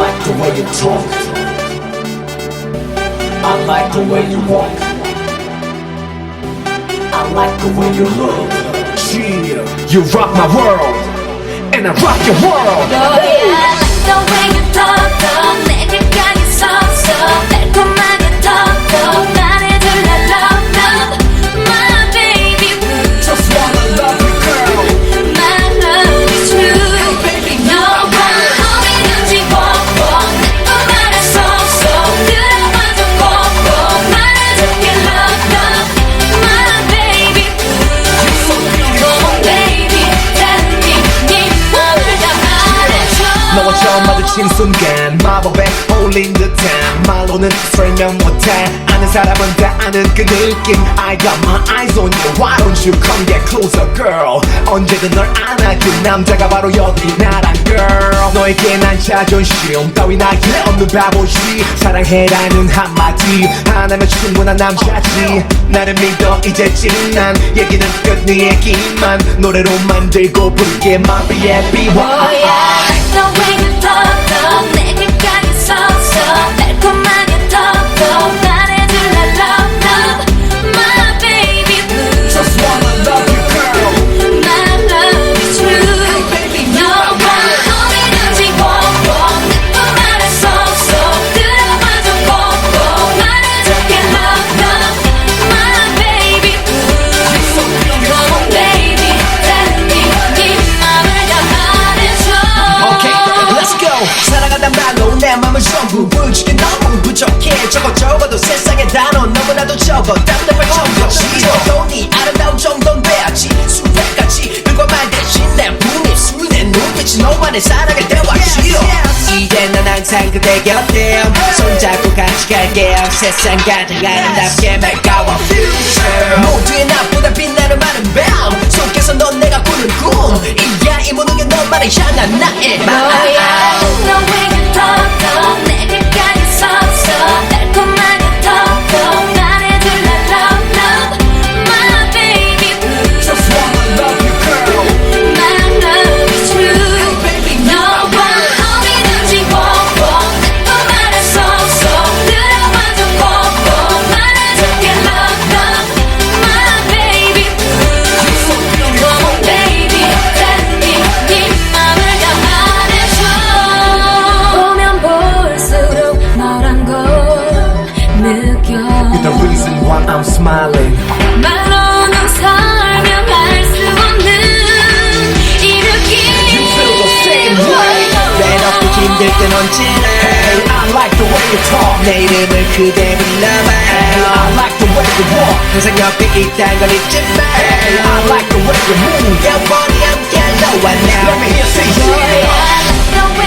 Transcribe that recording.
like the way you talk. I like the way you walk. I like the way you look. Yeah, you rock my world, and I rock your world. Oh, 너야 like the way you talk 마주친 순간 마법에 홀린 듯한 말로는 설명 못해. 아는 사람은 다 아는 그 느낌. I got my eyes on you. Why don't you come get closer girl? 언제든 널 안아줄 남자가 바로 여기 나란 girl. 너에게 난 자존심 따위 나에 없는 바보시. 사랑해라는 한마디. 하나면 충분한 남자지. 나를 믿어 이제쯤 난 얘기는 끝네 얘기만. 노래로 만들고 부르게 my B.A.B. 세상에 단어 너무나도 적어. 답답할 정도. 지어도 네 아름다운 정도는 돼야지. 수백가지 그것만 대신 내 분입 술내 눈빛이 너만의 사랑을 대화지. 이제 난 항상 그대 곁에 손잡고 같이 갈게. 세상 가장 아름답게 make our future. 모두의 나보다 빛나는 많은 밤 속에서 넌 내가 꾸는 꿈. 이야 이 모든 게 너만을 향한 나의 맘. 너 없고 힘들 땐 언제나. Hey, I like the way you talk. 내 이름을 그대 불러봐. Hey, I like the way you walk. 항상 옆에 있단 걸 잊지 마. Hey, I like the way you move. 영원히 함께 너와 나. Let me hear you say yeah. The way you talk, talk,